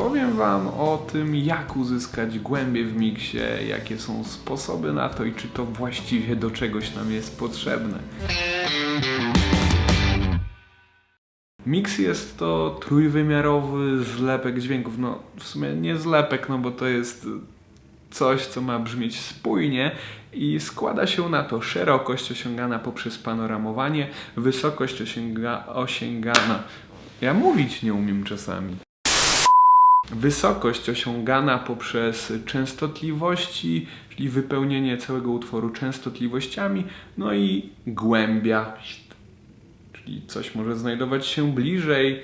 Powiem Wam o tym, jak uzyskać głębie w miksie, jakie są sposoby na to i czy to właściwie do czegoś nam jest potrzebne. Mix jest to trójwymiarowy zlepek dźwięków. No, w sumie nie zlepek, no bo to jest coś, co ma brzmieć spójnie i składa się na to szerokość osiągana poprzez panoramowanie, wysokość osiąga, osiągana. Ja mówić nie umiem czasami. Wysokość osiągana poprzez częstotliwości, czyli wypełnienie całego utworu częstotliwościami, no i głębia, czyli coś może znajdować się bliżej,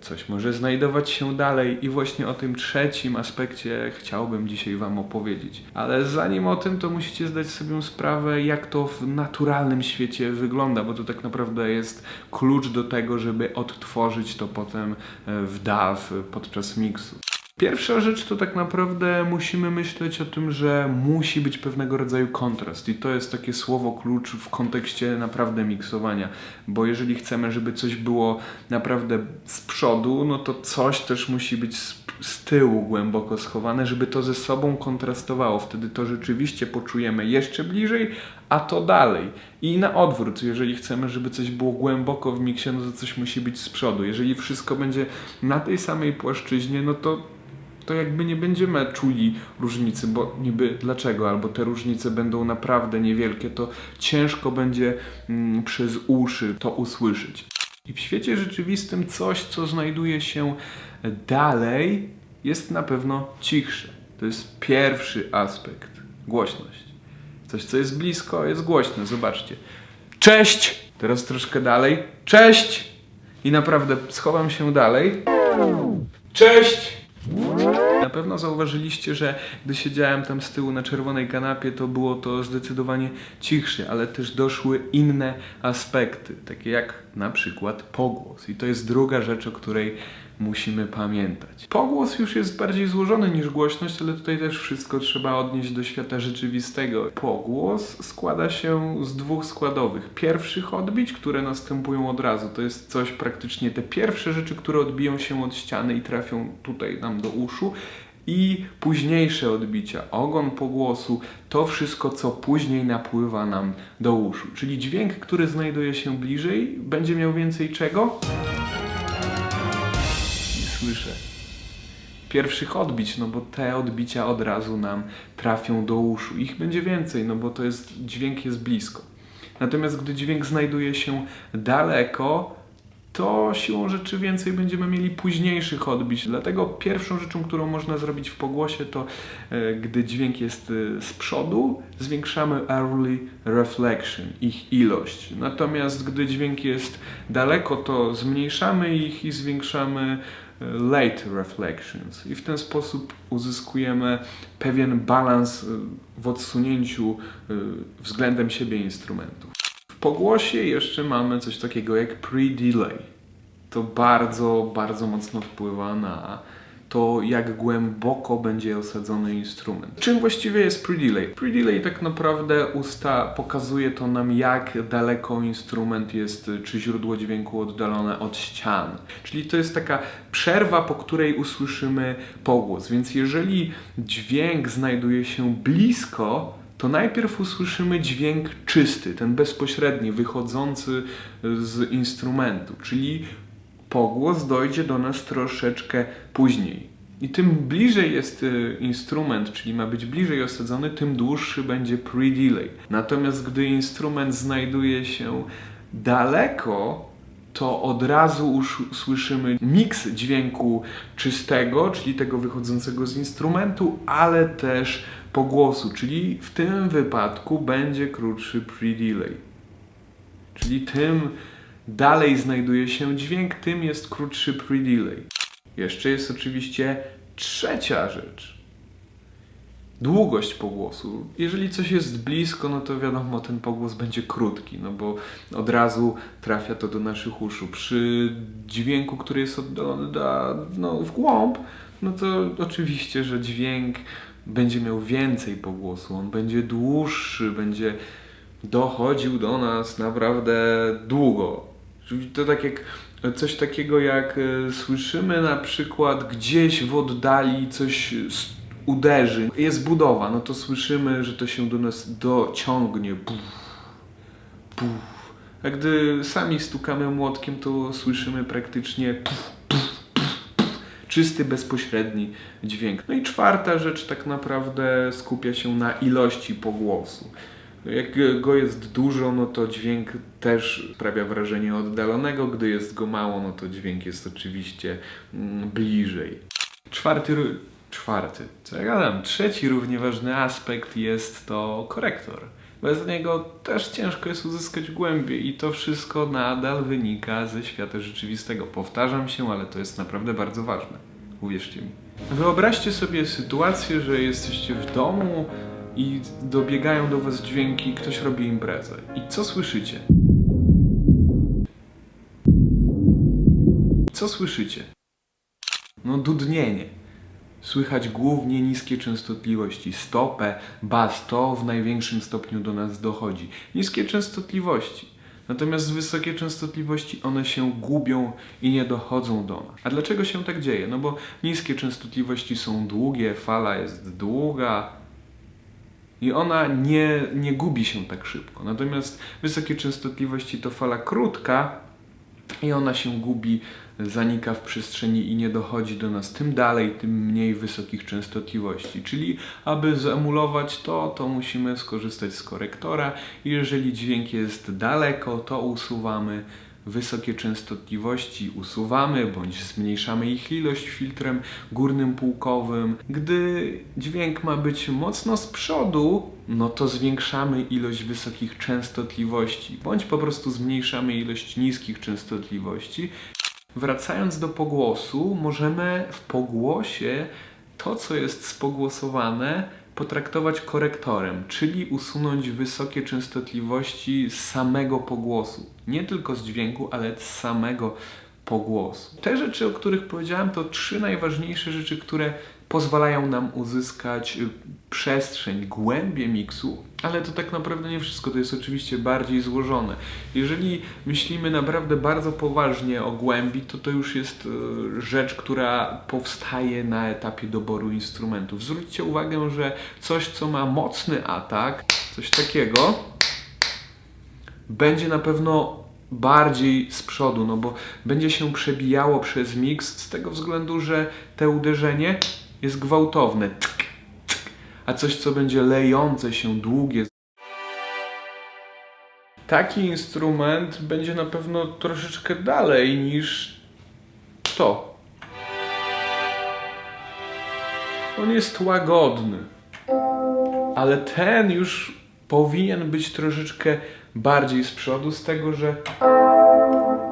coś może znajdować się dalej i właśnie o tym trzecim aspekcie chciałbym dzisiaj Wam opowiedzieć. Ale zanim o tym, to musicie zdać sobie sprawę, jak to w naturalnym świecie wygląda, bo to tak naprawdę jest klucz do tego, żeby odtworzyć to potem e, w DAW podczas miksu. Pierwsza rzecz to tak naprawdę musimy myśleć o tym, że musi być pewnego rodzaju kontrast i to jest takie słowo klucz w kontekście naprawdę miksowania, bo jeżeli chcemy, żeby coś było naprawdę z przodu, no to coś też musi być z, z tyłu głęboko schowane, żeby to ze sobą kontrastowało. Wtedy to rzeczywiście poczujemy jeszcze bliżej, a to dalej. I na odwrót, jeżeli chcemy, żeby coś było głęboko w miksie, no to coś musi być z przodu. Jeżeli wszystko będzie na tej samej płaszczyźnie, no to to jakby nie będziemy czuli różnicy, bo niby dlaczego, albo te różnice będą naprawdę niewielkie, to ciężko będzie mm, przez uszy to usłyszeć. I w świecie rzeczywistym coś, co znajduje się dalej, jest na pewno cichsze. To jest pierwszy aspekt. Głośność. Coś, co jest blisko, jest głośne. Zobaczcie. Cześć! Teraz troszkę dalej. Cześć! I naprawdę schowam się dalej. Cześć! Pewno zauważyliście, że gdy siedziałem tam z tyłu na czerwonej kanapie, to było to zdecydowanie cichsze, ale też doszły inne aspekty, takie jak na przykład pogłos. I to jest druga rzecz, o której musimy pamiętać. Pogłos już jest bardziej złożony niż głośność, ale tutaj też wszystko trzeba odnieść do świata rzeczywistego. Pogłos składa się z dwóch składowych. Pierwszych odbić, które następują od razu. To jest coś praktycznie te pierwsze rzeczy, które odbiją się od ściany i trafią tutaj nam do uszu i późniejsze odbicia, ogon pogłosu, to wszystko, co później napływa nam do uszu. Czyli dźwięk, który znajduje się bliżej, będzie miał więcej czego? Nie słyszę. Pierwszych odbić, no bo te odbicia od razu nam trafią do uszu. Ich będzie więcej, no bo to jest dźwięk jest blisko. Natomiast gdy dźwięk znajduje się daleko, to siłą rzeczy więcej będziemy mieli późniejszych odbić. Dlatego pierwszą rzeczą, którą można zrobić w pogłosie, to e, gdy dźwięk jest e, z przodu, zwiększamy early reflection, ich ilość. Natomiast gdy dźwięk jest daleko, to zmniejszamy ich i zwiększamy e, late reflections. I w ten sposób uzyskujemy pewien balans w odsunięciu względem siebie instrumentów. Pogłosie jeszcze mamy coś takiego jak pre-delay. To bardzo, bardzo mocno wpływa na to, jak głęboko będzie osadzony instrument. Czym właściwie jest pre-delay? Pre-delay tak naprawdę usta pokazuje to nam, jak daleko instrument jest, czy źródło dźwięku oddalone od ścian. Czyli to jest taka przerwa, po której usłyszymy pogłos. Więc jeżeli dźwięk znajduje się blisko, to najpierw usłyszymy dźwięk czysty, ten bezpośredni, wychodzący z instrumentu, czyli pogłos dojdzie do nas troszeczkę później. I tym bliżej jest y, instrument, czyli ma być bliżej osadzony, tym dłuższy będzie pre-delay. Natomiast gdy instrument znajduje się daleko, to od razu usz- słyszymy miks dźwięku czystego, czyli tego wychodzącego z instrumentu, ale też pogłosu, czyli w tym wypadku będzie krótszy pre-delay. Czyli tym dalej znajduje się dźwięk, tym jest krótszy pre-delay. Jeszcze jest oczywiście trzecia rzecz. Długość pogłosu. Jeżeli coś jest blisko, no to wiadomo, ten pogłos będzie krótki, no bo od razu trafia to do naszych uszu. Przy dźwięku, który jest oddalony do, no, w głąb, no to oczywiście, że dźwięk będzie miał więcej pogłosu, on będzie dłuższy, będzie dochodził do nas naprawdę długo. To tak jak Coś takiego jak e, słyszymy na przykład gdzieś w oddali coś uderzy, jest budowa, no to słyszymy, że to się do nas dociągnie. Buf, buf. A gdy sami stukamy młotkiem, to słyszymy praktycznie puf. Czysty, bezpośredni dźwięk. No i czwarta rzecz tak naprawdę skupia się na ilości pogłosu. Jak go jest dużo, no to dźwięk też sprawia wrażenie oddalonego. Gdy jest go mało, no to dźwięk jest oczywiście mm, bliżej. Czwarty, czwarty, co ja gadam, trzeci równie ważny aspekt jest to korektor. Bez niego też ciężko jest uzyskać głębię i to wszystko nadal wynika ze świata rzeczywistego. Powtarzam się, ale to jest naprawdę bardzo ważne. Uwierzcie mi. Wyobraźcie sobie sytuację, że jesteście w domu i dobiegają do was dźwięki, ktoś robi imprezę. I co słyszycie? Co słyszycie? No dudnienie. Słychać głównie niskie częstotliwości, stopę, bas, to w największym stopniu do nas dochodzi. Niskie częstotliwości. Natomiast wysokie częstotliwości one się gubią i nie dochodzą do nas. A dlaczego się tak dzieje? No bo niskie częstotliwości są długie, fala jest długa, i ona nie, nie gubi się tak szybko. Natomiast wysokie częstotliwości to fala krótka i ona się gubi, zanika w przestrzeni i nie dochodzi do nas tym dalej, tym mniej wysokich częstotliwości. Czyli aby zemulować to, to musimy skorzystać z korektora jeżeli dźwięk jest daleko, to usuwamy wysokie częstotliwości usuwamy bądź zmniejszamy ich ilość filtrem górnym półkowym. Gdy dźwięk ma być mocno z przodu, no to zwiększamy ilość wysokich częstotliwości bądź po prostu zmniejszamy ilość niskich częstotliwości. Wracając do pogłosu, możemy w pogłosie to, co jest spogłosowane, potraktować korektorem, czyli usunąć wysokie częstotliwości samego pogłosu. Nie tylko z dźwięku, ale z samego pogłosu. Te rzeczy, o których powiedziałem, to trzy najważniejsze rzeczy, które pozwalają nam uzyskać y, przestrzeń, głębię miksu, ale to tak naprawdę nie wszystko, to jest oczywiście bardziej złożone. Jeżeli myślimy naprawdę bardzo poważnie o głębi, to to już jest y, rzecz, która powstaje na etapie doboru instrumentów. Zwróćcie uwagę, że coś, co ma mocny atak, coś takiego, będzie na pewno bardziej z przodu, no bo będzie się przebijało przez miks z tego względu, że te uderzenie jest gwałtowne. Tk, tk. A coś, co będzie lejące się, długie. Taki instrument będzie na pewno troszeczkę dalej niż to. On jest łagodny. Ale ten już powinien być troszeczkę bardziej z przodu, z tego, że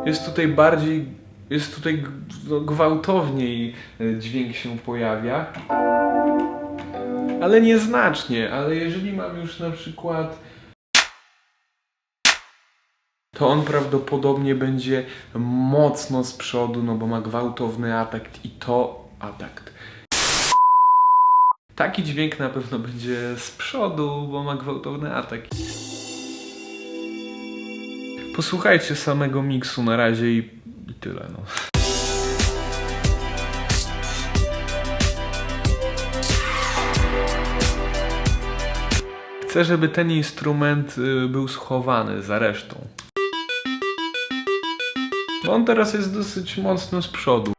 jest tutaj bardziej, jest tutaj no, gwałtowniej e, dźwięk się pojawia. Ale nieznacznie, ale jeżeli mam już na przykład to on prawdopodobnie będzie mocno z przodu, no bo ma gwałtowny atak i to atak. Taki dźwięk na pewno będzie z przodu, bo ma gwałtowny atak. Posłuchajcie samego miksu na razie i tyle. No. Chcę, żeby ten instrument y, był schowany za resztą. On teraz jest dosyć mocno z przodu.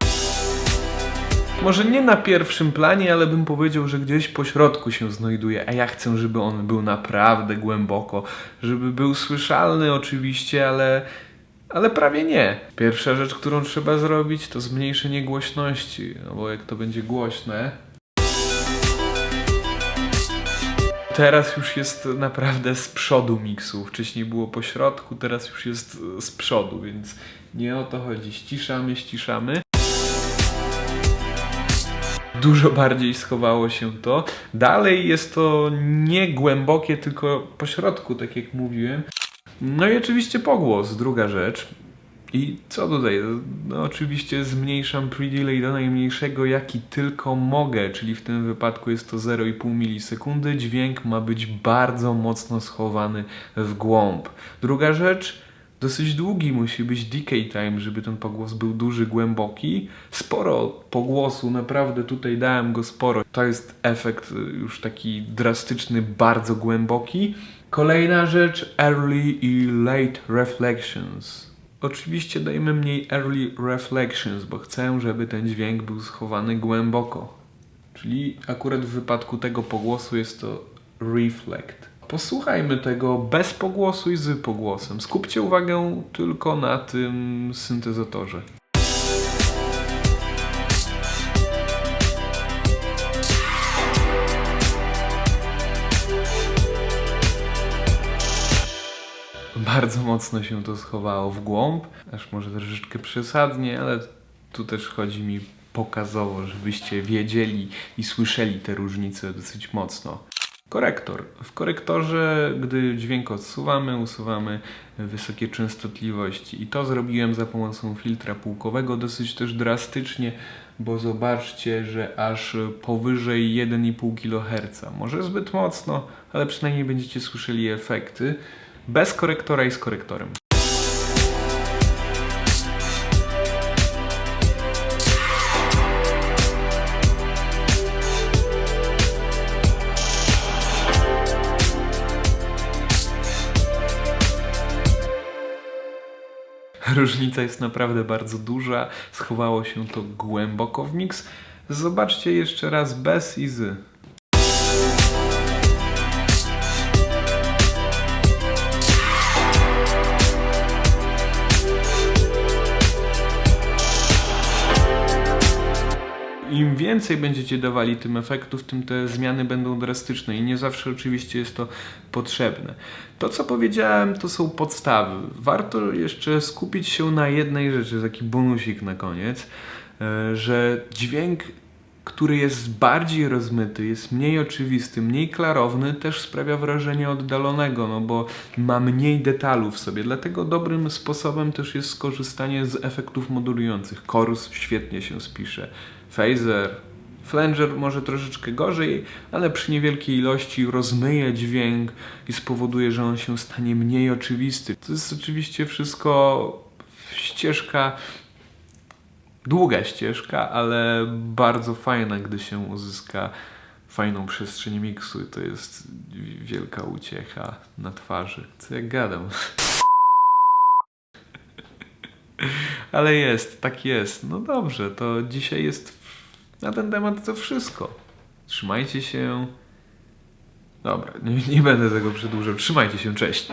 Może nie na pierwszym planie, ale bym powiedział, że gdzieś po środku się znajduje. A ja chcę, żeby on był naprawdę głęboko, żeby był słyszalny oczywiście, ale, ale prawie nie. Pierwsza rzecz, którą trzeba zrobić, to zmniejszenie głośności, no bo jak to będzie głośne. Teraz już jest naprawdę z przodu miksu. Wcześniej było po środku, teraz już jest z przodu, więc nie o to chodzi. Ściszamy, ściszamy. Dużo bardziej schowało się to. Dalej jest to nie głębokie, tylko po środku, tak jak mówiłem. No i oczywiście pogłos, druga rzecz. I co tutaj? No, oczywiście zmniejszam pre-delay do najmniejszego, jaki tylko mogę, czyli w tym wypadku jest to 0,5 milisekundy. Dźwięk ma być bardzo mocno schowany w głąb. Druga rzecz, Dosyć długi musi być decay time, żeby ten pogłos był duży, głęboki. Sporo pogłosu, naprawdę tutaj dałem go sporo. To jest efekt y, już taki drastyczny, bardzo głęboki. Kolejna rzecz, early i late reflections. Oczywiście dajmy mniej early reflections, bo chcę, żeby ten dźwięk był schowany głęboko. Czyli akurat w wypadku tego pogłosu jest to reflect. Posłuchajmy tego bez pogłosu i z pogłosem. Skupcie uwagę tylko na tym syntezatorze. Bardzo mocno się to schowało w głąb, aż może troszeczkę przesadnie, ale tu też chodzi mi pokazowo, żebyście wiedzieli i słyszeli te różnice dosyć mocno. Korektor. W korektorze, gdy dźwięk odsuwamy, usuwamy wysokie częstotliwości. I to zrobiłem za pomocą filtra półkowego dosyć też drastycznie, bo zobaczcie, że aż powyżej 1,5 kHz. Może zbyt mocno, ale przynajmniej będziecie słyszeli efekty. Bez korektora i z korektorem. Różnica jest naprawdę bardzo duża. Schowało się to głęboko w miks. Zobaczcie jeszcze raz bez i z. Im więcej będziecie dawali tym efektów, tym te zmiany będą drastyczne i nie zawsze oczywiście jest to potrzebne. To, co powiedziałem, to są podstawy. Warto jeszcze skupić się na jednej rzeczy, taki bonusik na koniec, e, że dźwięk, który jest bardziej rozmyty, jest mniej oczywisty, mniej klarowny, też sprawia wrażenie oddalonego, no bo ma mniej detalów w sobie. Dlatego dobrym sposobem też jest skorzystanie z efektów modulujących. Chorus świetnie się spisze. Phaser, Flanger może troszeczkę gorzej, ale przy niewielkiej ilości rozmyje dźwięk i spowoduje, że on się stanie mniej oczywisty. To jest oczywiście wszystko ścieżka, długa ścieżka, ale bardzo fajna, gdy się uzyska fajną przestrzeń miksu. To jest wielka uciecha na twarzy. Co jak gadam. Ale jest, tak jest. No dobrze, to dzisiaj jest na ten temat to wszystko. Trzymajcie się. Dobra, nie, nie będę tego przedłużał. Trzymajcie się, cześć.